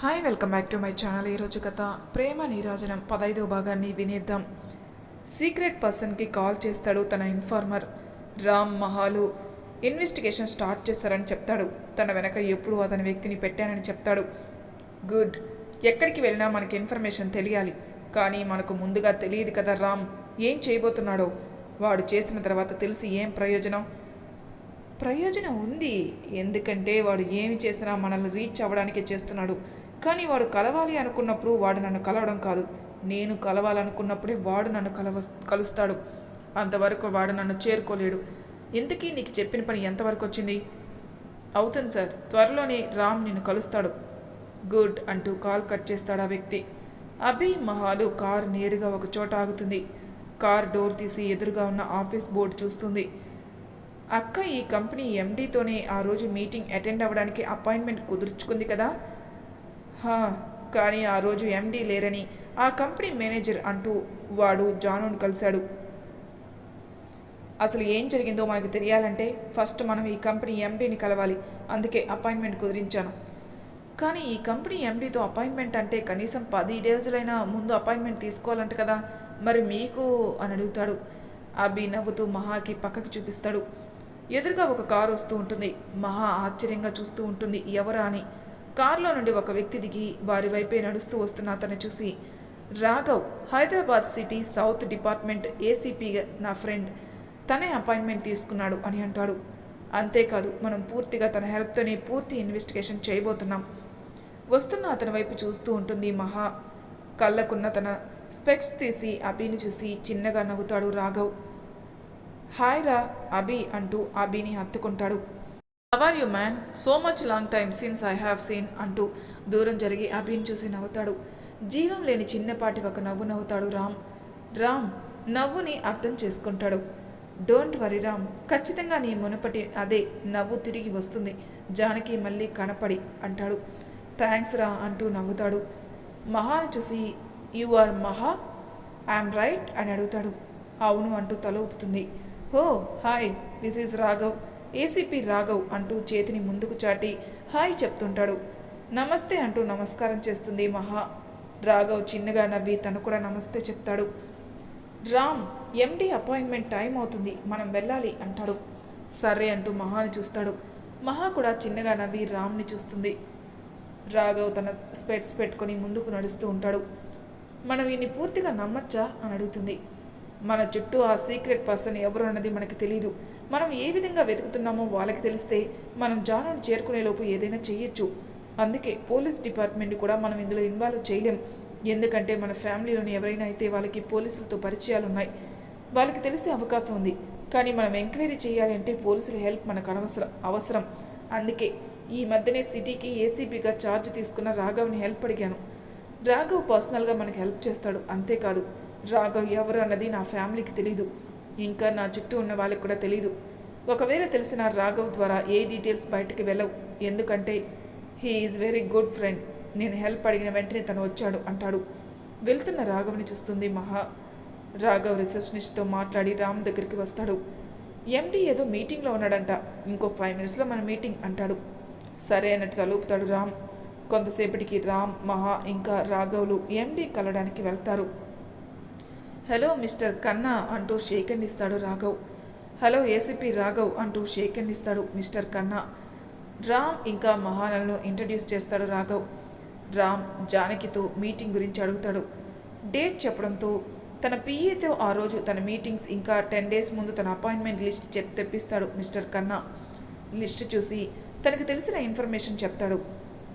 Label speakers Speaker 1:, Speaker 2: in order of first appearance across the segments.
Speaker 1: Hi welcome back to my channel ఈరోజు కథ ప్రేమ నీరాజనం పదైదో భాగాన్ని వినేద్దాం. సీక్రెట్ పర్సన్కి కాల్ చేస్తాడు తన ఇన్ఫార్మర్ రామ్ మహాలు ఇన్వెస్టిగేషన్ స్టార్ట్ చేస్తారని చెప్తాడు. తన వెనక ఎప్పుడు అతని వ్యక్తిని పెట్టానని చెప్తాడు. గుడ్ ఎక్కడికి వెళ్ళినా మనకి ఇన్ఫర్మేషన్ తెలియాలి. కానీ మనకు ముందుగా తెలియదు కదా రామ్ ఏం చేయబోతున్నాడో? వాడు చేసిన తర్వాత తెలిసి ఏం ప్రయోజనం? ప్రయోజనం ఉంది. ఎందుకంటే వాడు ఏమి చేసినా మనల్ని రీచ్ అవ్వడానికే చేస్తున్నాడు. కానీ వాడు కలవాలి అనుకున్నప్పుడు వాడు నన్ను కలవడం కాదు. నేను కలవాలనుకున్నప్పుడే వాడు నన్ను కలవ కలుస్తాడు. అంతవరకు వాడు నన్ను చేరుకోలేడు. ఇంతకీ నీకు చెప్పిన పని ఎంతవరకు వచ్చింది? అవుతుంది సార్. త్వరలోనే రామ్ నిన్ను కలుస్తాడు. గుడ్ అంటూ కాల్ కట్ చేస్తాడు ఆ వ్యక్తి. అభి మహాలు కార్ నేరుగా ఒక చోట ఆగుతుంది. కార్ డోర్ తీసి ఎదురుగా ఉన్న ఆఫీస్ బోర్డు చూస్తుంది. అక్క ఈ కంపెనీ ఎండీతోనే ఆ రోజు మీటింగ్ అటెండ్ అవ్వడానికి అపాయింట్మెంట్ కుదుర్చుకుంది కదా? కానీ ఆ రోజు ఎండీ లేరని ఆ కంపెనీ మేనేజర్ అంటూ వాడు జానును కలిశాడు. అసలు ఏం జరిగిందో మనకు తెలియాలంటే ఫస్ట్ మనం ఈ కంపెనీ ఎండీని కలవాలి. అందుకే అపాయింట్మెంట్ కుదిరించాను. కానీ ఈ కంపెనీ ఎండీతో అపాయింట్మెంట్ అంటే కనీసం పది రోజులైనా ముందు అపాయింట్మెంట్ తీసుకోవాలంట కదా. మరి మీకు? అని అడుగుతాడు. అభి నవ్వుతూ మహాకి పక్కకి చూపిస్తాడు. ఎదురుగా ఒక కారు వస్తూ ఉంటుంది. మహా ఆశ్చర్యంగా చూస్తూ ఉంటుంది. ఎవరా అని. కారులో నుండి ఒక వ్యక్తి దిగి వారి వైపే నడుస్తూ వస్తున్న అతను చూసి Raghav Hyderabad city south department ACP నా ఫ్రెండ్. తనే అపాయింట్మెంట్ తీసుకున్నాడు అని అంటాడు. అంతేకాదు మనం పూర్తిగా తన హెల్ప్తోనే పూర్తి ఇన్వెస్టిగేషన్ చేయబోతున్నాం. వస్తున్న అతని వైపు చూస్తూ ఉంటుంది మహా. కళ్ళకున్న తన స్పెక్స్ తీసి అభిని చూసి చిన్నగా నవ్వుతాడు రాఘవ్. హాయ్ రా అభి అంటూ అభిని హత్తుకుంటాడు. How are you man so much long time since I have seen అంటూ దూరం జరిగి అభిని చూసి నవ్వుతాడు. జీవం లేని చిన్నపాటి ఒక నవ్వు నవ్వుతాడు రామ్. రామ్ నవ్వుని అర్థం చేసుకుంటాడు. Don't worry Ram. ఖచ్చితంగా నీ మునుపటి అదే నవ్వు తిరిగి వస్తుంది. జానకి మళ్ళీ కనపడి అంటాడు. థ్యాంక్స్ రా అంటూ నవ్వుతాడు. మహాను చూసి you are Maha? I'm right అని అడుగుతాడు. అవును అంటూ తల ఊపుతుంది. హో hi this is Raghav ACP Raghav అంటూ చేతిని ముందుకు చాటి హాయ్ చెప్తుంటాడు. నమస్తే అంటూ నమస్కారం చేస్తుంది మహా. రాఘవ్ చిన్నగా నవ్వి తను కూడా నమస్తే చెప్తాడు. రామ్ ఎండి అపాయింట్మెంట్ టైం అవుతుంది మనం వెళ్ళాలి అంటాడు. సరే అంటూ మహాని చూస్తాడు. మహా కూడా చిన్నగా నవ్వి రామ్ని చూస్తుంది. రాఘవ్ తన స్పెట్స్ పెట్టుకొని ముందుకు నడుస్తూ ఉంటాడు. మనం ఈయన్ని పూర్తిగా నమ్మచ్చా అని అడుగుతుంది. మన చుట్టూ ఆ సీక్రెట్ పర్సన్ ఎవరు అన్నది మనకి తెలియదు మనం ఏ విధంగా వెతుకుతున్నామో వాళ్ళకి తెలిస్తే మనం జానుని చేరుకునేలోపు ఏదైనా చేయొచ్చు అందుకే పోలీస్ డిపార్ట్మెంట్ కూడా మనం ఇందులో ఇన్వాల్వ్ చేయలేం. ఎందుకంటే మన ఫ్యామిలీలోని ఎవరైనా అయితే వాళ్ళకి పోలీసులతో పరిచయాలు ఉన్నాయి వాళ్ళకి తెలిసే అవకాశం ఉంది. కానీ మనం ఎంక్వైరీ చేయాలి అంటే పోలీసుల హెల్ప్ మనకు అనవసరం అవసరం. అందుకే ఈ మధ్యనే సిటీకి ఏసీపీగా ఛార్జ్ తీసుకున్న రాఘవ్ని హెల్ప్ అడిగాను. రాఘవ్ పర్సనల్గా మనకు హెల్ప్ చేస్తాడు. అంతేకాదు రాఘవ్ ఎవరు అన్నది నా ఫ్యామిలీకి తెలీదు. ఇంకా నా చుట్టూ ఉన్న వాళ్ళకి కూడా తెలీదు. ఒకవేళ తెలిసిన రాఘవ్ ద్వారా ఏ డీటెయిల్స్ బయటకు వెళ్ళవు. ఎందుకంటే he is very good friend నేను హెల్ప్ అడిగిన వెంటనే తను వచ్చాడు అంటాడు. వెళ్తున్న రాఘవ్ని చూస్తుంది మహా. రాఘవ్ రిసెప్షనిస్ట్తో మాట్లాడి రామ్ దగ్గరికి వస్తాడు. ఎండి ఏదో మీటింగ్లో ఉన్నాడంట. ఇంకో ఫైవ్ మినిట్స్లో మన మీటింగ్ అంటాడు. సరే అన్నట్టు తలుపుతాడు రామ్. కొంతసేపటికి రామ్ మహా ఇంకా రాఘవ్లు ఎండి కలవడానికి వెళ్తారు. హలో మిస్టర్ కన్నా అంటూ షేక్ అండ్ ఇస్తాడు రాఘవ్. హలో ఏసీపీ రాఘవ్ అంటూ షేక్ ఇస్తాడు మిస్టర్ కన్నా. రామ్ ఇంకా మహానలను ఇంట్రడ్యూస్ చేస్తాడు రాఘవ్. రామ్ జానకితో మీటింగ్ గురించి అడుగుతాడు. డేట్ చెప్పడంతో తన పిఏతో ఆ రోజు తన మీటింగ్స్ ఇంకా టెన్ డేస్ ముందు తన అపాయింట్మెంట్ లిస్ట్ చెప్ తెప్పిస్తాడు మిస్టర్ కన్నా. లిస్ట్ చూసి తనకు తెలిసిన ఇన్ఫర్మేషన్ చెప్తాడు.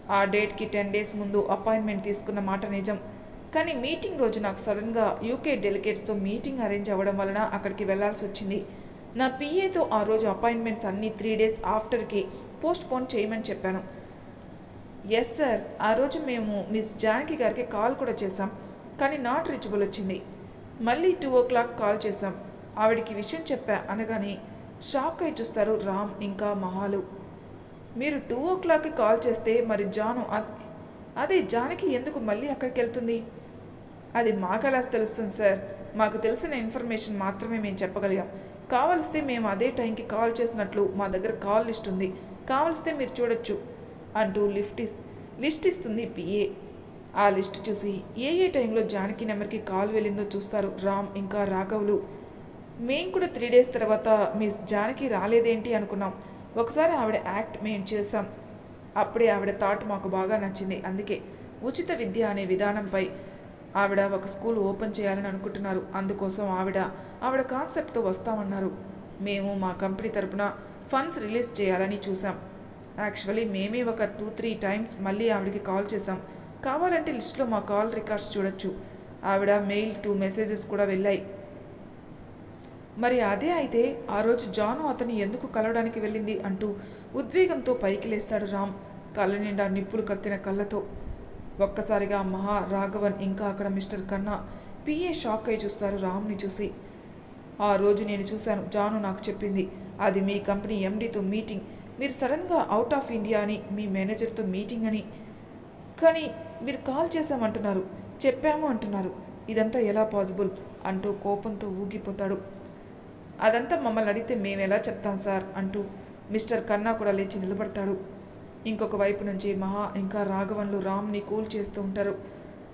Speaker 1: ఆ డేట్కి టెన్ డేస్ ముందు అపాయింట్మెంట్ తీసుకున్న మాట నిజం. కానీ మీటింగ్ రోజు నాకు సడన్గా యూకే డెలిగేట్స్తో మీటింగ్ అరేంజ్ అవ్వడం వలన అక్కడికి వెళ్ళాల్సి వచ్చింది. నా పిఏతో ఆ రోజు అపాయింట్మెంట్స్ అన్నీ త్రీ డేస్ ఆఫ్టర్కి పోస్ట్ పోన్ చేయమని చెప్పాను. ఎస్ సార్ ఆ రోజు మేము మిస్ జానకి గారికి కాల్ కూడా చేశాం. కానీ నాట్ రీచబుల్ వచ్చింది. మళ్ళీ టూ ఓ క్లాక్ కాల్ చేశాం. ఆవిడికి విషయం చెప్పా అనగానే షాక్ అయి చూస్తారు రామ్ ఇంకా మహాలు. మీరు టూ ఓ క్లాక్కి కాల్ చేస్తే మరి జాను అదే జానకి ఎందుకు మళ్ళీ అక్కడికి వెళ్తుంది? అది మాకెలా తెలుస్తుంది సార్. మాకు తెలిసిన ఇన్ఫర్మేషన్ మాత్రమే మేము చెప్పగలిగాం. కావలిస్తే మేము అదే టైంకి కాల్ చేసినట్లు మా దగ్గర కాల్ లిస్ట్ ఉంది. కావలిస్తే మీరు చూడొచ్చు అంటూ లిఫ్ట్ ఇస్ లిస్ట్ ఇస్తుంది పిఏ ఆ లిస్ట్ చూసి ఏ ఏ టైంలో జానకి నెంబర్కి కాల్ వెళ్ళిందో చూస్తారు రామ్ ఇంకా రాఘవులు. మేము కూడా త్రీ డేస్ తర్వాత మిస్ జానకి రాలేదేంటి అనుకున్నాం. ఒకసారి ఆవిడ యాక్ట్ మేము చేసాం అప్పుడే ఆవిడ థాట్ మాకు బాగా నచ్చింది. అందుకే ఉచిత విద్య అనే విధానంపై ఆవిడ ఒక స్కూల్ ఓపెన్ చేయాలని అనుకుంటున్నారు. అందుకోసం ఆవిడ ఆవిడ కాన్సెప్ట్తో వస్తామన్నారు. మేము మా కంపెనీ తరపున ఫండ్స్ రిలీజ్ చేయాలని చూసాం యాక్చువల్లీ మేమే ఒక టూ త్రీ టైమ్స్ మళ్ళీ ఆవిడకి కాల్ చేసాం కావాలంటే లిస్ట్లో మా కాల్ రికార్డ్స్ చూడొచ్చు. ఆవిడ మెయిల్ టూ మెసేజెస్ కూడా వెళ్ళాయి. మరి అదే అయితే ఆ రోజు జాను అతను ఎందుకు కలవడానికి వెళ్ళింది అంటూ ఉద్వేగంతో పైకి లేస్తాడు రామ్. కళ్ళ నిండా నిప్పులు కక్కిన కళ్ళతో ఒక్కసారిగా మహా రాఘవన్ ఇంకా అక్కడ మిస్టర్ కన్నా పిఏ షాక్ అయి చూస్తారు రామ్ని చూసి. ఆ రోజు నేను చూశాను జాను నాకు చెప్పింది. అది మీ కంపెనీ ఎండీతో మీటింగ్. మీరు సడన్గా అవుట్ ఆఫ్ ఇండియా అని మీ మేనేజర్తో మీటింగ్ అని. కానీ మీరు కాల్ చేశామంటున్నారు చెప్పాము అంటున్నారు. ఇదంతా ఎలా పాసిబుల్? అంటూ కోపంతో ఊగిపోతాడు. అదంతా మమ్మల్ని అడిగితే మేము ఎలా చెప్తాం సార్? అంటూ మిస్టర్ కన్నా కూడా లేచి నిలబడతాడు. ఇంకొక వైపు నుంచి మహా ఇంకా రాఘవన్లు రామ్ని కూల్ చేస్తూ ఉంటారు.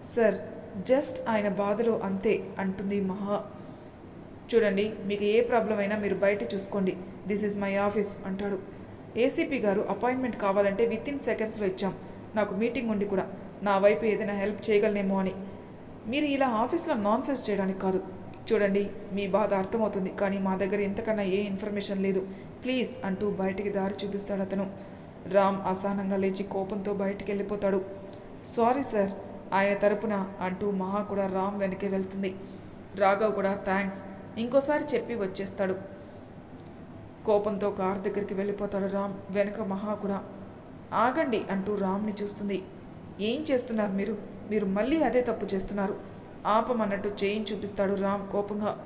Speaker 1: సార్ జస్ట్ ఆయన బాధలో అంతే అంటుంది మహా. చూడండి మీకు ఏ ప్రాబ్లం అయినా మీరు బయట చూసుకోండి. దిస్ ఇస్ మై ఆఫీస్ అంటాడు. ఏసీపీ గారు అపాయింట్మెంట్ కావాలంటే విత్ ఇన్ సెకండ్స్లో ఇచ్చాం. నాకు మీటింగ్ ఉండి కూడా. నా వైపు ఏదైనా హెల్ప్ చేయగలనేమో అని. మీరు ఇలా ఆఫీస్లో నాన్ సెన్స్ చేయడానికి కాదు. చూడండి మీ బాధ అర్థమవుతుంది కానీ మా దగ్గర ఇంతకన్నా ఏ ఇన్ఫర్మేషన్ లేదు. ప్లీజ్ అంటూ బయటికి దారి చూపిస్తాడు అతను. రామ్ అసహనంగా లేచి కోపంతో బయటికి వెళ్ళిపోతాడు సారీ సార్ ఆయన తరపున అంటూ మహా కూడా రామ్ వెనకే వెళ్తుంది. రాఘవ్ కూడా థ్యాంక్స్ ఇంకోసారి చెప్పి వచ్చేస్తాడు. కోపంతో కార్ దగ్గరికి వెళ్ళిపోతాడు రామ్. వెనక మహా కూడా ఆగండి అంటూ రామ్ని చూస్తుంది. ఏం చేస్తున్నారు మీరు? మీరు మళ్ళీ అదే తప్పు చేస్తున్నారు. ఆపమన్నట్టు చేయిని చూపిస్తాడు రామ్ కోపంగా.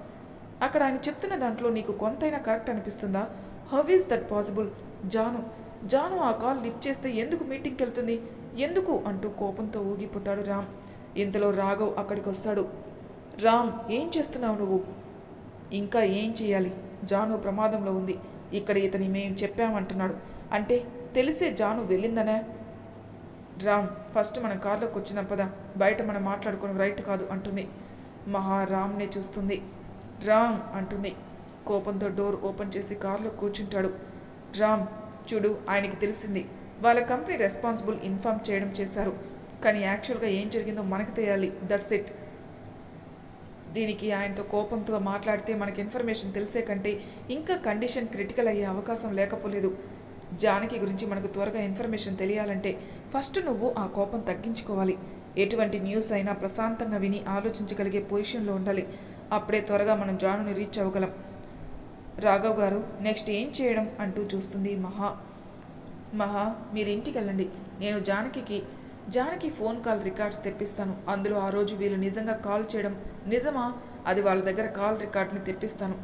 Speaker 1: అక్కడ ఆయన చెప్తున్న దాంట్లో నీకు కొంతైనా కరెక్ట్ అనిపిస్తుందా? How is that possible? Janu Janu ఆ కాల్ లిఫ్ట్ చేస్తే ఎందుకు మీటింగ్కి వెళ్తుంది? ఎందుకు? అంటూ కోపంతో ఊగిపోతాడు రామ్. ఇంతలో రాఘవ్ అక్కడికి వస్తాడు. రామ్ ఏం చేస్తున్నావు నువ్వు? ఇంకా ఏం చేయాలి? జాను ప్రమాదంలో ఉంది. ఇక్కడ ఇతని మేం చెప్పామంటున్నాడు. అంటే తెలిసే జాను వెళ్ళిందనే? రామ్ ఫస్ట్ మనం కార్లోకి వచ్చిన పద. బయట మనం మాట్లాడుకుని రైట్ కాదు అంటుంది. మహా రామ్నే చూస్తుంది. రామ్ అంటుంది. కోపంతో డోర్ ఓపెన్ చేసి కార్లో కూర్చుంటాడు. రామ్ చూడు ఆయనకి తెలిసింది. వాళ్ళ కంపెనీ రెస్పాన్సిబుల్ ఇన్ఫార్మ్ చేయడం చేశారు. కానీ యాక్చువల్గా ఏం జరిగిందో మనకు తెలియాలి. దట్స్ ఇట్ దీనికి ఆయనతో కోపంతో మాట్లాడితే మనకి ఇన్ఫర్మేషన్ తెలిసే కంటే ఇంకా కండిషన్ క్రిటికల్ అయ్యే అవకాశం లేకపోలేదు. జానకి గురించి మనకు త్వరగా ఇన్ఫర్మేషన్ తెలియాలంటే ఫస్ట్ నువ్వు ఆ కోపం తగ్గించుకోవాలి. ఎటువంటి న్యూస్ అయినా ప్రశాంతంగా విని ఆలోచించగలిగే పొజిషన్లో ఉండాలి. అప్పుడే త్వరగా మనం జానుని రీచ్ అవ్వగలం. రాఘవ్ గారు నెక్స్ట్ ఏం చేయడం? అంటూ చూస్తుంది మహా. మహా మీరు ఇంటికి వెళ్ళండి నేను జానకికి జానకి ఫోన్ కాల్ రికార్డ్స్ తెప్పిస్తాను. అందులో ఆ రోజు వీళ్ళు నిజంగా కాల్ చేయడం నిజమా? అది వాళ్ళ దగ్గర కాల్ రికార్డ్ని తెప్పిస్తాను.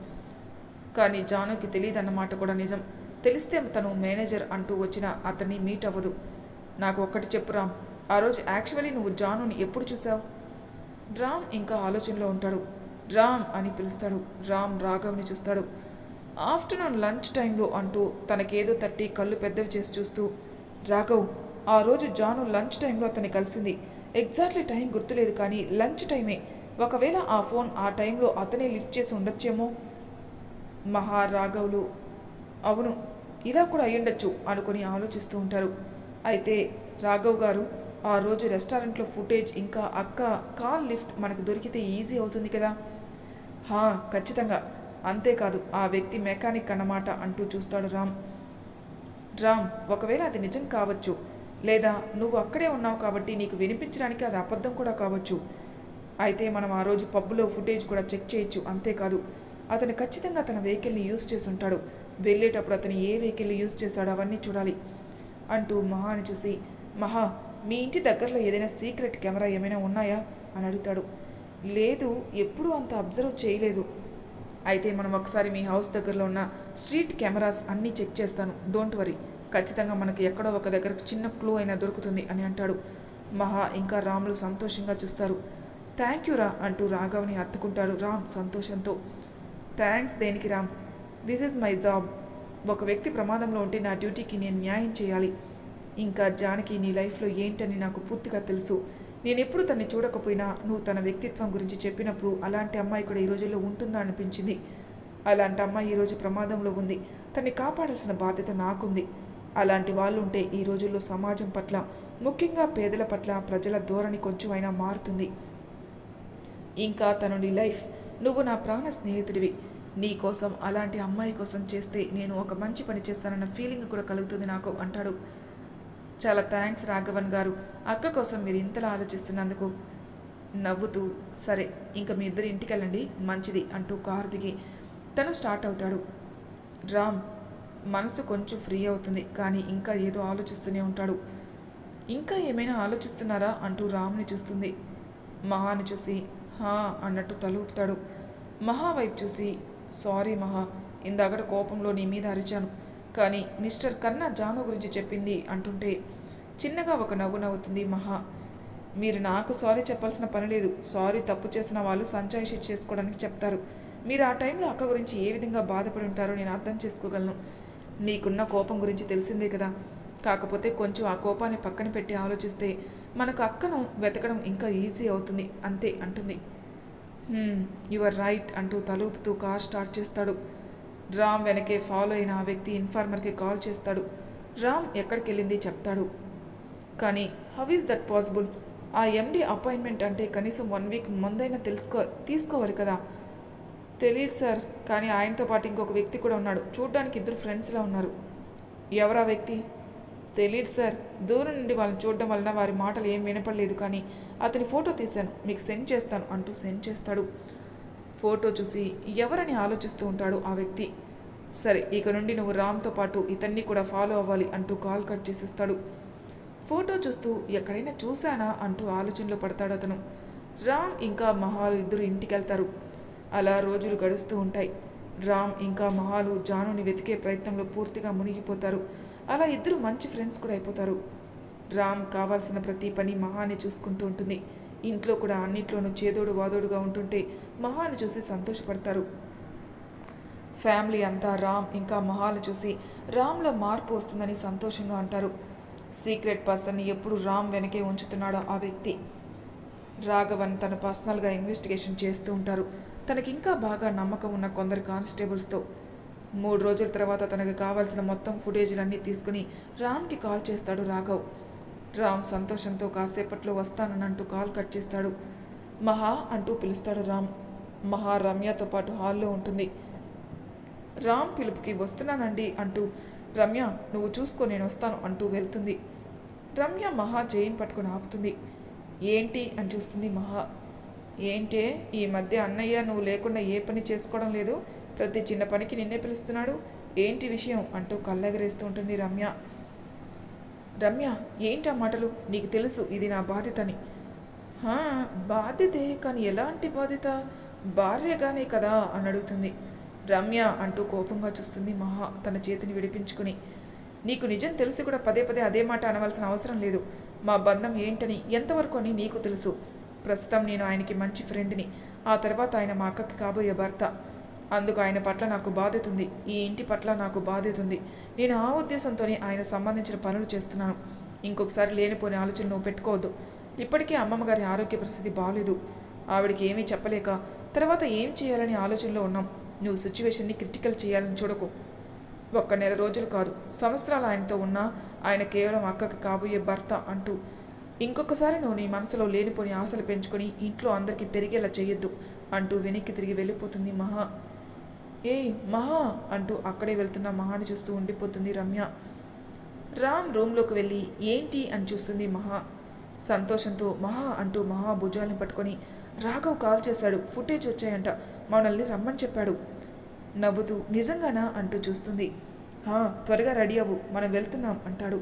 Speaker 1: కానీ జానుకి తెలియదన్నమాట కూడా నిజం. తెలిస్తే తను మేనేజర్ అంటూ వచ్చిన అతన్ని మీట్ అవ్వదు. నాకు ఒక్కటి చెప్పు రామ్. ఆ రోజు యాక్చువల్లీ నువ్వు జానుని ఎప్పుడు చూసావు రామ్ ఇంకా ఆలోచనలో ఉంటాడు. రామ్ అని పిలుస్తాడు. రామ్ రాఘవ్ని చూస్తాడు. ఆఫ్టర్నూన్ లంచ్ టైంలో అంటూ తనకేదో తట్టి కళ్ళు పెద్దవి చేసి చూస్తూ రాఘవ్ ఆ రోజు జాను లంచ్ టైంలో అతన్ని కలిసింది. ఎగ్జాక్ట్లీ టైం గుర్తులేదు కానీ లంచ్ టైమే. ఒకవేళ ఆ ఫోన్ ఆ టైంలో అతనే లిఫ్ట్ చేసి ఉండొచ్చేమో? మహా రాఘవులు అవును ఇలా కూడా అయ్యుండొచ్చు అనుకొని ఆలోచిస్తూ ఉంటారు. అయితే రాఘవ్ గారు ఆ రోజు రెస్టారెంట్లో ఫుటేజ్ ఇంకా అక్క కాల్ లిఫ్ట్ మనకు దొరికితే ఈజీ అవుతుంది కదా? హా ఖచ్చితంగా. అంతేకాదు ఆ వ్యక్తి మెకానిక్ అన్నమాట అంటూ చూస్తాడు రామ్. రామ్ ఒకవేళ అది నిజం కావచ్చు లేదా నువ్వు అక్కడే ఉన్నావు కాబట్టి నీకు వినిపించడానికి అది అబద్ధం కూడా కావచ్చు. అయితే మనం ఆ రోజు పబ్బులో ఫుటేజ్ కూడా చెక్ చేయొచ్చు అంతేకాదు. అతను ఖచ్చితంగా తన వెహికల్ని యూజ్ చేసి ఉంటాడు వెళ్ళేటప్పుడు అతను ఏ వెహికల్ యూజ్ చేశాడో అవన్నీ చూడాలి అంటూ మహాని చూసి మహా మీ ఇంటి దగ్గరలో ఏదైనా సీక్రెట్ కెమెరా ఏమైనా ఉన్నాయా? అని అడుగుతాడు. లేదు ఎప్పుడూ అంత అబ్జర్వ్ చేయలేదు. అయితే మనం ఒకసారి మీ హౌస్ దగ్గరలో ఉన్న స్ట్రీట్ కెమెరాస్ అన్నీ చెక్ చేస్తాను. Don't worry. ఖచ్చితంగా మనకి ఎక్కడో ఒక దగ్గర చిన్న క్లూ అయినా దొరుకుతుంది అని అంటాడు. మహా ఇంకా రాములు సంతోషంగా చూస్తారు. థ్యాంక్ యూ రా అంటూ రాఘవ్ని హత్తుకుంటాడు రామ్ సంతోషంతో. థ్యాంక్స్ దేనికి Ram? This is my job. ఒక వ్యక్తి ప్రమాదంలో ఉంటే నా డ్యూటీకి నేను న్యాయం చేయాలి. ఇంకా జానకి నీ లైఫ్లో ఏంటని నాకు పూర్తిగా తెలుసు. నేనెప్పుడు తన్ని చూడకపోయినా నువ్వు తన వ్యక్తిత్వం గురించి చెప్పినప్పుడు అలాంటి అమ్మాయి కూడా ఈ రోజుల్లో ఉంటుందా అనిపించింది. అలాంటి అమ్మాయి ఈరోజు ప్రమాదంలో ఉంది. తన్ని కాపాడాల్సిన బాధ్యత నాకుంది. అలాంటి వాళ్ళు ఉంటే ఈ రోజుల్లో సమాజం పట్ల ముఖ్యంగా పేదల పట్ల ప్రజల ధోరణి కొంచెమైనా మారుతుంది. ఇంకా తను నీ లైఫ్ నువ్వు నా ప్రాణ స్నేహితుడివి. నీ కోసం అలాంటి అమ్మాయి కోసం చేస్తే నేను ఒక మంచి పని చేస్తానన్న ఫీలింగ్ కూడా కలుగుతుంది నాకు అంటాడు. చాలా థ్యాంక్స్ రాఘవన్ గారు. అక్క కోసం మీరు ఇంతలా ఆలోచిస్తున్నందుకు నవ్వుతూ సరే ఇంకా మీ ఇద్దరు ఇంటికి వెళ్ళండి మంచిది అంటూ కారు దిగి తను స్టార్ట్ అవుతాడు. రామ్ మనసు కొంచెం ఫ్రీ అవుతుంది కానీ ఇంకా ఏదో ఆలోచిస్తూనే ఉంటాడు. ఇంకా ఏమైనా ఆలోచిస్తున్నారా? అంటూ రామ్ని చూస్తుంది. మహాని చూసి హా అన్నట్టు తలూపుతాడు మహా వైపు చూసి సారీ మహా ఇందాకట కోపంలో నీ మీద అరిచాను. కానీ మిస్టర్ కన్నా జాను గురించి చెప్పింది అంటుంటే చిన్నగా ఒక నవ్వు నవ్వుతుంది మహా. మీరు నాకు సారీ చెప్పాల్సిన పని లేదు. సారీ తప్పు చేసిన వాళ్ళు సంచాయిషి చేసుకోవడానికి చెప్తారు. మీరు ఆ టైంలో అక్క గురించి ఏ విధంగా బాధపడి ఉంటారో నేను అర్థం చేసుకోగలను. నీకున్న కోపం గురించి తెలిసిందే కదా. కాకపోతే కొంచెం ఆ కోపాన్ని పక్కన పెట్టి ఆలోచిస్తే మనకు అక్కను వెతకడం ఇంకా ఈజీ అవుతుంది అంతే అంటుంది. యువర్ రైట్ అంటూ తలూపుతూ కార్ స్టార్ట్ చేస్తాడు. రామ్ వెనకే ఫాలో అయిన ఆ వ్యక్తి ఇన్ఫార్మర్కి కాల్ చేస్తాడు. రామ్ ఎక్కడికి వెళ్ళింది చెప్తాడు. కానీ హౌ ఈస్ దట్ పాసిబుల్? ఆ ఎండి అపాయింట్మెంట్ అంటే కనీసం వన్ వీక్ ముందైనా తెలుసుకో తీసుకోవాలి కదా? తెలియదు సార్ కానీ ఆయనతో పాటు ఇంకొక వ్యక్తి కూడా ఉన్నాడు. చూడ్డానికి ఇద్దరు ఫ్రెండ్స్లా ఉన్నారు. ఎవరా వ్యక్తి? తెలియదు సార్. దూరం నుండి వాళ్ళని చూడడం వలన వారి మాటలు ఏం వినపడలేదు కానీ అతని ఫోటో తీశాను. మీకు సెండ్ చేస్తాను అంటూ సెండ్ చేస్తాడు. ఫోటో చూసి ఎవరని ఆలోచిస్తూ ఉంటాడు ఆ వ్యక్తి. సరే ఇక నుండి నువ్వు రామ్తో పాటు ఇతన్ని కూడా ఫాలో అవ్వాలి అంటూ కాల్ కట్ చేసేస్తాడు. ఫోటో చూస్తూ ఎక్కడైనా చూశానా అంటూ ఆలోచనలో పడతాడు అతను. రామ్ ఇంకా మహాలు ఇద్దరు ఇంటికి వెళ్తారు అలా రోజులు గడుస్తూ ఉంటాయి. రామ్ ఇంకా మహాలు జానుని వెతికే ప్రయత్నంలో పూర్తిగా మునిగిపోతారు. అలా ఇద్దరు మంచి ఫ్రెండ్స్ కూడా అయిపోతారు. రామ్ కావాల్సిన ప్రతి పని మహాని చూసుకుంటూ ఉంటుంది. ఇంట్లో కూడా అన్నిట్లోనూ చేదోడు వాదోడుగా ఉంటుంటే మహాని చూసి సంతోషపడతారు. ఫ్యామిలీ అంతా రామ్ ఇంకా మహాలు చూసి రామ్లో మార్పు వస్తుందని సంతోషంగా అంటారు. సీక్రెట్ పర్సన్ని ఎప్పుడు రామ్ వెనకే ఉంచుతున్నాడో ఆ వ్యక్తి? రాఘవన్ తన పర్సనల్గా ఇన్వెస్టిగేషన్ చేస్తూ ఉంటారు. తనకి ఇంకా బాగా నమ్మకం ఉన్న కొందరు కానిస్టేబుల్స్తో. మూడు రోజుల తర్వాత తనకు కావాల్సిన మొత్తం ఫుటేజీలన్నీ తీసుకుని రామ్కి కాల్ చేస్తాడు రాఘవ్. రామ్ సంతోషంతో కాసేపట్లో వస్తాననంటూ కాల్ కట్ చేస్తాడు. మహా అంటూ పిలుస్తాడు రామ్. మహా రమ్యతో పాటు హాల్లో ఉంటుంది. రామ్ పిలుపుకి వస్తున్నానండి అంటూ రమ్య నువ్వు చూసుకో నేను వస్తాను అంటూ వెళ్తుంది. రమ్య మహా జైన్ పట్టుకొని ఆపుతుంది. ఏంటి? అని చూస్తుంది మహా. ఏంటే? ఈ మధ్య అన్నయ్య నువ్వు లేకుండా ఏ పని చేసుకోవడం లేదు? ప్రతి చిన్న పనికి నిన్నే పిలుస్తున్నాడు? ఏంటి విషయం? అంటూ కళ్ళెగరేస్తూ ఉంటుంది రమ్య. రమ్య ఏంటి ఆ మాటలు? నీకు తెలుసు ఇది నా బాధ్యతని. బాధ్యతే కానీ ఎలాంటి బాధ్యత? భార్యగానే కదా అని అడుగుతుంది. రమ్య అంటూ కోపంగా చూస్తుంది మహా తన చేతిని విడిపించుకుని. నీకు నిజం తెలిసి కూడా పదే పదే అదే మాట అనవలసిన అవసరం లేదు. మా బంధం ఏంటని ఎంతవరకు అని నీకు తెలుసు. ప్రస్తుతం నేను ఆయనకి మంచి ఫ్రెండ్ని ఆ తర్వాత ఆయన మా అక్కకి కాబోయే భర్త. అందుకు ఆయన పట్ల నాకు బాధ్యత ఉంది. ఈ ఇంటి పట్ల నాకు బాధ్యత ఉంది. నేను ఆ ఉద్దేశంతోనే ఆయన సంబంధించిన పనులు చేస్తున్నాను. ఇంకొకసారి లేనిపోని ఆలోచన నువ్వు పెట్టుకోవద్దు. ఇప్పటికే అమ్మమ్మ గారి ఆరోగ్య పరిస్థితి బాగాలేదు ఆవిడకి ఏమీ చెప్పలేక తర్వాత ఏం చేయాలని ఆలోచనలో ఉన్నాం. నువ్వు సిచ్యువేషన్ని క్రిటికల్ చేయాలని చూడకు. ఒక్క నెల రోజులు కాదు. సంవత్సరాలు ఆయనతో ఉన్నా ఆయన కేవలం అక్కకి కాబోయే భర్త అంటూ ఇంకొకసారి నువ్వు నీ మనసులో లేనిపోని ఆశలు పెంచుకొని ఇంట్లో అందరికీ పెరిగేలా చేయొద్దు అంటూ వెనక్కి తిరిగి వెళ్ళిపోతుంది మహా. ఏయ్ మహా అంటూ అక్కడే వెళ్తున్న మహాని చూస్తూ ఉండిపోతుంది రమ్య. రామ్ రూమ్లోకి వెళ్ళి ఏంటి అని చూస్తుంది మహా. సంతోషంతో మహా అంటూ మహా భుజాలను పట్టుకొని రాఘవ్ కాల్ చేశాడు ఫుటేజ్ వచ్చాయంట మనల్ని రమ్మని చెప్పాడు. నవ్వుతూ నిజంగానా? అంటూ చూస్తుంది. "హా, త్వరగా రెడీ అవ్వు మనం వెళ్తున్నాం అంటాడు.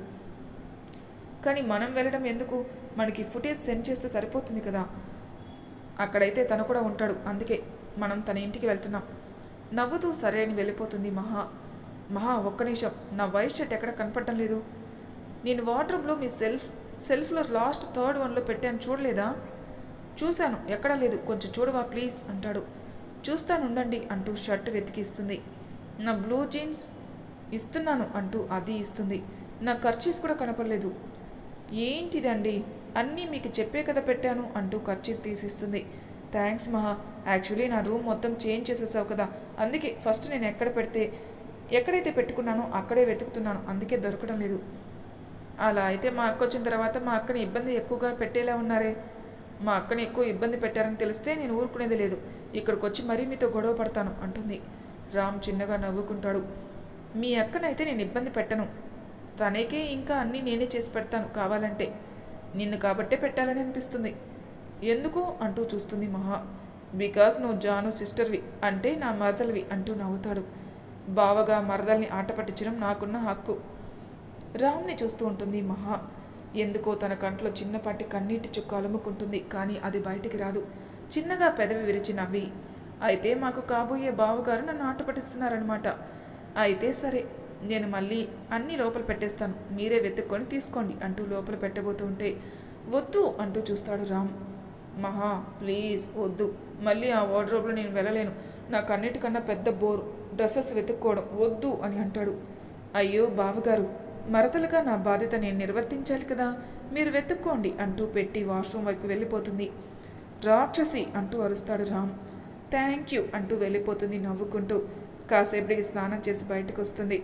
Speaker 1: కానీ మనం వెళ్ళడం ఎందుకు? మనకి ఫుటేజ్ సెండ్ చేస్తే సరిపోతుంది కదా. అక్కడైతే తను కూడా ఉంటాడు అందుకే మనం తన ఇంటికి వెళ్తున్నాం. నవ్వుతూ సరే అని వెళ్ళిపోతుంది మహా మహా ఒక్క నిమిషం. నా వైట్ షర్ట్ ఎక్కడ కనపడటం లేదు. నేను వార్డ్రోబ్లో మీ సెల్ఫ్ సెల్ఫ్లో లాస్ట్ థర్డ్ వన్లో పెట్టాను. చూడలేదా? చూశాను. ఎక్కడా లేదు. కొంచెం చూడవా ప్లీజ్? అంటాడు. చూస్తానుండండి అంటూ షర్ట్ వెతికిస్తుంది నా బ్లూ జీన్స్ ఇస్తున్నాను అంటూ అది ఇస్తుంది. నా ఖర్చీఫ్ కూడా కనపడలేదు. ఏంటిదండి? అన్నీ మీకు చెప్పే కదా పెట్టాను అంటూ ఖర్చీఫ్ తీసిస్తుంది. థ్యాంక్స్ మహా. యాక్చువల్లీ నా రూమ్ మొత్తం చేంజ్ చేసేసావు కదా. అందుకే ఫస్ట్ నేను ఎక్కడ పెడితే ఎక్కడైతే పెట్టుకున్నానో అక్కడే వెతుకుతున్నాను. అందుకే దొరకడం లేదు. అలా అయితే మా అక్క వచ్చిన తర్వాత మా అక్కని ఇబ్బంది ఎక్కువగా పెట్టేలా ఉన్నారే? మా అక్కని ఎక్కువ ఇబ్బంది పెట్టారని తెలిస్తే నేను ఊరుకునేది లేదు. ఇక్కడికి వచ్చి మరీ మీతో గొడవ పడతాను అంటుంది. రామ్ చిన్నగా నవ్వుకుంటాడు. మీ అక్కనైతే నేను ఇబ్బంది పెట్టను. తనకే ఇంకా అన్నీ నేనే చేసి పెడతాను కావాలంటే. నిన్ను కాబట్టే పెట్టాలని అనిపిస్తుంది. ఎందుకు అంటూ చూస్తుంది మహా. బికాస్ నువ్వు జాను సిస్టర్వి అంటే నా మరదలివి అంటూ నవ్వుతాడు. బావగా మరదల్ని ఆట పట్టించడం నాకున్న హక్కు. రామ్ని చూస్తూ ఉంటుంది మహా. ఎందుకో తన కంట్లో చిన్నపాటి కన్నీటి చుక్క అలుముకుంటుంది కానీ అది బయటికి రాదు. చిన్నగా పెదవి విరిచి నవ్వి అయితే మాకు కాబోయే బావగారు నన్ను ఆట పట్టిస్తున్నారనమాట అయితే సరే నేను మళ్ళీ అన్నీ లోపల పెట్టేస్తాను. మీరే వెతుక్కొని తీసుకోండి అంటూ లోపల పెట్టబోతుంటే వద్దు అంటూ చూస్తాడు రామ్. మహా ప్లీజ్ వద్దు. మళ్ళీ ఆ వార్డ్రోబ్లో నేను వెళ్ళలేను. నాకు అన్నిటికన్నా పెద్ద బోర్. డ్రెస్సెస్ వెతుక్కోవడం వద్దు అని అంటాడు. అయ్యో బావగారు మరతలుగా నా బాధ్యత నేను నిర్వర్తించాలి కదా. మీరు వెతుక్కోండి అంటూ పెట్టి వాష్రూమ్ వైపు వెళ్ళిపోతుంది. రాక్షసి అంటూ అరుస్తాడు రామ్. థ్యాంక్ యూ అంటూ వెళ్ళిపోతుంది నవ్వుకుంటూ. కాసేపటికి స్నానం చేసి బయటకు వస్తుంది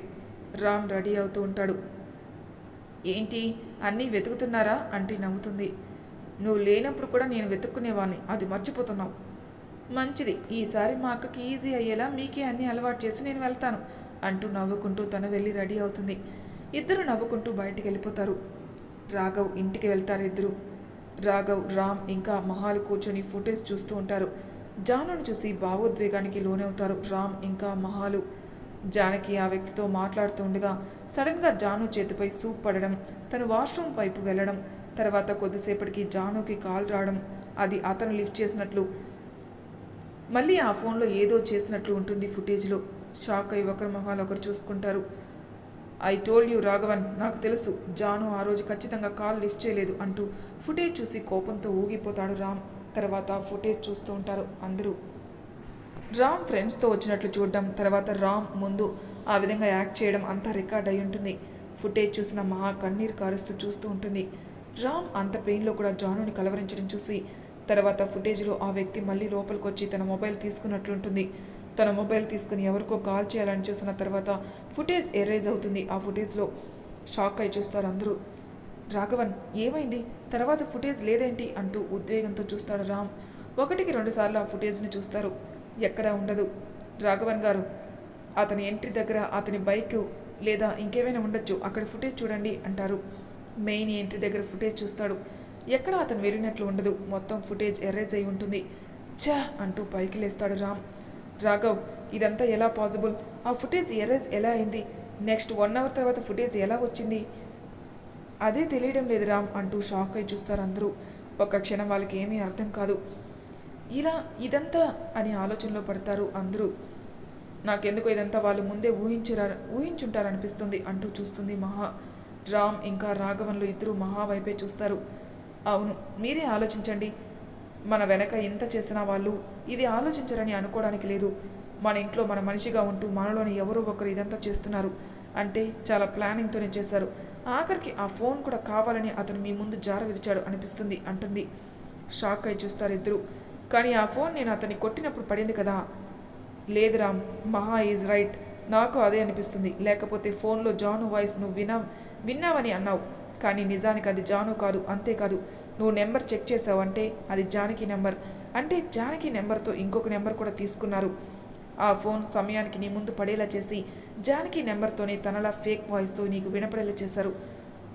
Speaker 1: రామ్ రెడీ అవుతూ ఉంటాడు. ఏంటి అన్నీ వెతుకుతున్నారా? అంటే నవ్వుతుంది. నువ్వు లేనప్పుడు కూడా నేను వెతుక్కునేవాడిని అది మర్చిపోతున్నావు. మంచిది. ఈసారి మా అక్కకి ఈజీ అయ్యేలా మీకే అన్నీ అలవాటు చేసి నేను వెళ్తాను అంటూ నవ్వుకుంటూ తను వెళ్ళి రెడీ అవుతుంది. ఇద్దరు నవ్వుకుంటూ బయటికి వెళ్ళిపోతారు. రాఘవ్ ఇంటికి వెళ్తారు ఇద్దరు. రాఘవ్ రామ్ ఇంకా మహాలు కూర్చొని ఫుటేజ్ చూస్తూ ఉంటారు. జానును చూసి భావోద్వేగానికి లోనవుతారు రామ్ ఇంకా మహాలు. జానకి ఆ వ్యక్తితో మాట్లాడుతూ ఉండగా సడన్గా జాను చేతిపై సూప్ పడడం తను వాష్రూమ్ వైపు వెళ్ళడం తర్వాత కొద్దిసేపటికి జానుకి కాల్ రావడం. అది అతను లిఫ్ట్ చేసినట్లు. మళ్ళీ ఆ ఫోన్లో ఏదో చేసినట్లు ఉంటుంది ఫుటేజ్లో. షాక్ అయి ఒకరి మొహాలు ఒకరు చూసుకుంటారు. I told you Raghavan. నాకు తెలుసు. జాను ఆ రోజు ఖచ్చితంగా కాల్ లిఫ్ట్ చేయలేదు అంటూ ఫుటేజ్ చూసి కోపంతో ఊగిపోతాడు రామ్. తర్వాత ఫుటేజ్ చూస్తూ ఉంటారు అందరూ. రామ్ ఫ్రెండ్స్తో వచ్చినట్లు చూడడం. తర్వాత రామ్ ముందు ఆ విధంగా యాక్ట్ చేయడం అంతా రికార్డ్ అయి ఉంటుంది. ఫుటేజ్ చూసిన మహా కన్నీరు కారుస్తూ చూస్తూ ఉంటుంది. రామ్ అంత పెయిన్లో కూడా జానుని కలవరించడం చూసి తర్వాత ఫుటేజ్లో ఆ వ్యక్తి మళ్ళీ లోపలికి వచ్చి తన మొబైల్ తీసుకున్నట్లుంటుంది. తన మొబైల్ తీసుకుని ఎవరికో కాల్ చేయాలని చూసిన తర్వాత ఫుటేజ్ ఎరేజ్ అవుతుంది ఆ ఫుటేజ్లో. షాక్ అయి చూస్తారు అందరూ. రాఘవన్ ఏమైంది? తర్వాత ఫుటేజ్ లేదేంటి? అంటూ ఉద్వేగంతో చూస్తాడు రామ్. ఒకటికి రెండుసార్లు ఆ ఫుటేజ్ని చూస్తారు. ఎక్కడా ఉండదు. రాఘవన్ గారు అతని ఎంట్రీ దగ్గర అతని బైక్ లేదా ఇంకేమైనా ఉండొచ్చు. అక్కడ ఫుటేజ్ చూడండి అంటారు. మెయిన్ ఎంట్రీ దగ్గర ఫుటేజ్ చూస్తాడు. ఎక్కడ అతను వెళ్ళినట్లు ఉండదు. మొత్తం ఫుటేజ్ ఎరేజ్ అయి ఉంటుంది. ఛా! అంటూ పైకి లేస్తాడు రామ్. రాఘవ్ ఇదంతా ఎలా పాసిబుల్ ఆ ఫుటేజ్ ఎరేజ్ ఎలా అయింది? నెక్స్ట్ వన్ అవర్ తర్వాత ఫుటేజ్ ఎలా వచ్చింది? అదే తెలియడం లేదు రామ్ అంటూ షాక్ అయి చూస్తారు అందరూ. ఒక క్షణం వాళ్ళకి ఏమీ అర్థం కాదు. ఇలా ఇదంతా అని ఆలోచనలో పడతారు అందరూ. నాకెందుకో ఇదంతా వాళ్ళు ముందే ఊహించరా ఊహించుంటారనిపిస్తుంది అంటూ చూస్తుంది మహా. రామ్ ఇంకా రాఘవన్లు ఇద్దరు మహా వైపే చూస్తారు. అవును మీరే ఆలోచించండి. మన వెనక ఎంత చేసినా వాళ్ళు ఇది ఆలోచించరని అనుకోవడానికి లేదు. మన ఇంట్లో మన మనిషిగా ఉంటూ మనలోని ఎవరో ఒకరు ఇదంతా చేస్తున్నారు. అంటే చాలా ప్లానింగ్తోనే చేశారు. ఆఖరికి ఆ ఫోన్ కూడా కావాలని అతను మీ ముందు జార విరిచాడు అనిపిస్తుంది అంటుంది. షాక్ అయి చూస్తారు ఇద్దరు. కానీ ఆ ఫోన్ నేను అతన్ని కొట్టినప్పుడు పడింది కదా. లేదు రామ్ మహా ఈజ్ రైట్. నాకు అదే అనిపిస్తుంది. లేకపోతే ఫోన్లో జాను వాయిస్ నువ్వు వినా విన్నావని అన్నావు. కానీ నిజానికి అది జాను కాదు అంతేకాదు నువ్వు నెంబర్ చెక్ చేసావంటే అది జానకి నెంబర్. అంటే జానకి నెంబర్తో ఇంకొక నెంబర్ కూడా తీసుకున్నారు. ఆ ఫోన్ సమయానికి నీ ముందు పడేలా చేసి జానకి నెంబర్తోనే తనలా ఫేక్ వాయిస్తో నీకు వినపడేలా చేశారు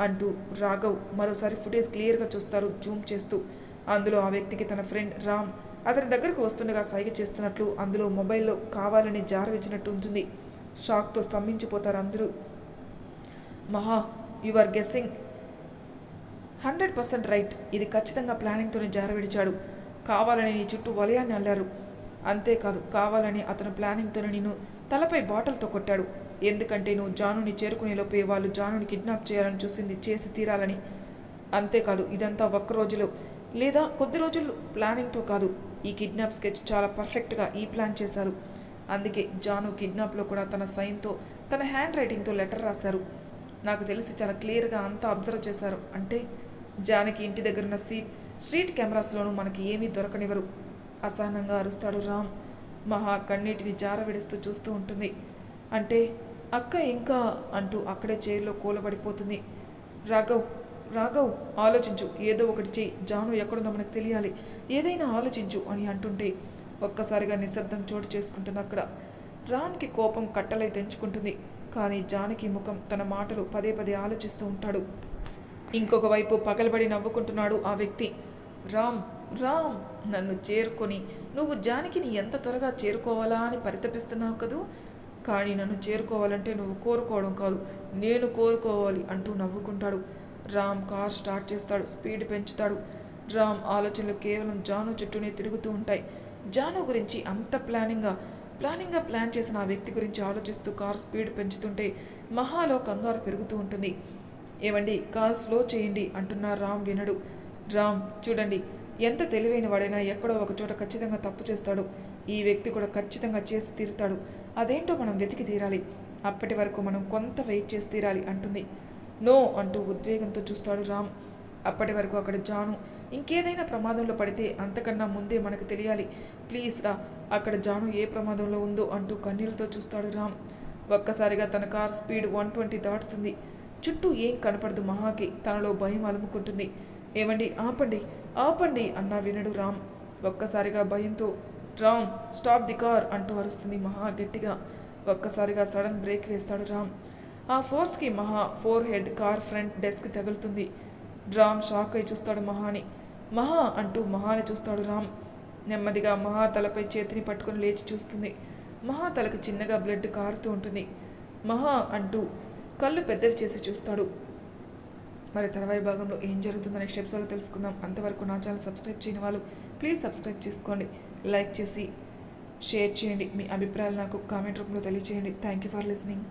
Speaker 1: అంటూ రాఘవ్ మరోసారి ఫుటేజ్ క్లియర్గా చూస్తారు జూమ్ చేస్తూ. అందులో ఆ వ్యక్తికి తన ఫ్రెండ్ రామ్ అతని దగ్గరకు వస్తుండగా సైగ చేస్తున్నట్లు అందులో మొబైల్లో కావాలని జారవిచ్చినట్టు ఉంటుంది. షాక్తో స్తంభించిపోతారు అందరూ. Maha you are guessing hundred percent right. ఇది ఖచ్చితంగా ప్లానింగ్తోనే జారవిడిచాడు. కావాలని నీ చుట్టూ వలయాన్ని అల్లారు. అంతేకాదు కావాలని అతను ప్లానింగ్తోనే నిన్ను తలపై బాటిల్తో కొట్టాడు. ఎందుకంటే నువ్వు జానుని చేరుకునేలోపే వాళ్ళు జానుని కిడ్నాప్ చేయాలని చూసింది చేసి తీరాలని. అంతేకాదు ఇదంతా ఒక్క రోజులో లేదా కొద్ది రోజులు ప్లానింగ్తో కాదు. ఈ కిడ్నాప్ స్కెచ్ చాలా పర్ఫెక్ట్గా ఈ ప్లాన్ చేశారు. అందుకే జాను కిడ్నాప్లో కూడా తన సైన్తో తన హ్యాండ్ రైటింగ్తో లెటర్ రాశారు. నాకు తెలిసి చాలా క్లియర్గా అంతా అబ్జర్వ్ చేశారు. అంటే జానకి ఇంటి దగ్గర ఉన్న సీట్ స్ట్రీట్ కెమెరాస్లోనూ మనకి ఏమీ దొరకనివ్వరు. అసహనంగా అరుస్తాడు రామ్. మహా కన్నీటిని జారవిడుస్తూ చూస్తూ ఉంటుంది. అంటే అక్క ఇంకా అంటూ అక్కడే చైర్లో కూలబడిపోతుంది. రాఘవ్ రాఘవ్ ఆలోచించు. ఏదో ఒకటి చేయి. జాను ఎక్కడుందో మనకు తెలియాలి. ఏదైనా ఆలోచించు అని అంటుంటే ఒక్కసారిగా నిశ్శబ్దం చోటు చేసుకుంటుంది అక్కడ. రామ్కి కోపం కట్టలై తెంచుకుంటుంది. కానీ జానకి ముఖం తన మాటలు పదే పదే ఆలోచిస్తూ ఉంటాడు. ఇంకొక వైపు పగలబడి నవ్వుకుంటున్నాడు ఆ వ్యక్తి. రామ్ రామ్ నన్ను చేరుకొని నువ్వు జానకిని ఎంత త్వరగా చేరుకోవాలా అని పరితపిస్తున్నావు కదూ? కానీ నన్ను చేరుకోవాలంటే నువ్వు కోరుకోవడం కాదు. నేను కోరుకోవాలి అంటూ నవ్వుకుంటాడు. రామ్ కార్ స్టార్ట్ చేస్తాడు స్పీడ్ పెంచుతాడు. రామ్ ఆలోచనలు కేవలం జాను చుట్టూనే తిరుగుతూ ఉంటాయి. జాను గురించి అంత ప్లానింగ్గా ప్లానింగ్గా ప్లాన్ చేసిన ఆ వ్యక్తి గురించి ఆలోచిస్తూ కార్ స్పీడ్ పెంచుతుంటే మహాలో కంగారు పెరుగుతూ ఉంటుంది. ఏమండి కార్ స్లో చేయండి అంటున్న రామ్ వినడు. రామ్ చూడండి ఎంత తెలివైన వాడైనా ఎక్కడో ఒక చోట ఖచ్చితంగా తప్పు చేస్తాడు. ఈ వ్యక్తి కూడా ఖచ్చితంగా చేసి తీరుతాడు. అదేంటో మనం వెతికి తీరాలి. అప్పటి వరకు మనం కొంత వెయిట్ చేసి తీరాలి అంటుంది. నో అంటూ ఉద్వేగంతో చూస్తాడు రామ్. అప్పటి వరకు అక్కడ జాను ఇంకేదైనా ప్రమాదంలో పడితే అంతకన్నా ముందే మనకు తెలియాలి. ప్లీజ్ రా అక్కడ జాను ఏ ప్రమాదంలో ఉందో అంటూ కన్నీళ్ళతో చూస్తాడు రామ్. ఒక్కసారిగా తన కార్ స్పీడ్ వన్ ట్వంటీ దాటుతుంది. చుట్టూ ఏం కనపడదు మహాకి తనలో భయం అలుముకుంటుంది. ఏమండి ఆపండి ఆపండి అన్నా వినడు రామ్. ఒక్కసారిగా భయంతో రామ్ స్టాప్ ది కార్ అంటూ అరుస్తుంది మహా గట్టిగా. ఒక్కసారిగా సడన్ బ్రేక్ వేస్తాడు రామ్. ఆ ఫోర్స్కి Maha forehead car front desk తగులుతుంది. రామ్ షాక్ అయి చూస్తాడు మహాని. మహా అంటూ మహాని చూస్తాడు రామ్. నెమ్మదిగా మహా తలపై చేతిని పట్టుకొని లేచి చూస్తుంది. మహా తలకు చిన్నగా బ్లడ్ కారుతూ ఉంటుంది. మహా అంటూ కళ్ళు పెద్దవి చేసి చూస్తాడు. మరి తర్వాయి భాగంలో ఏం జరుగుతుందో నెక్స్ట్ ఎపిసోడ్లో తెలుసుకుందాం. అంతవరకు నా ఛానల్ సబ్స్క్రైబ్ చేయని వాళ్ళు ప్లీజ్ సబ్స్క్రైబ్ చేసుకోండి. లైక్ చేసి షేర్ చేయండి. మీ అభిప్రాయాలు నాకు కామెంట్ రూపంలో తెలియజేయండి థ్యాంక్ యూ ఫర్ లిసనింగ్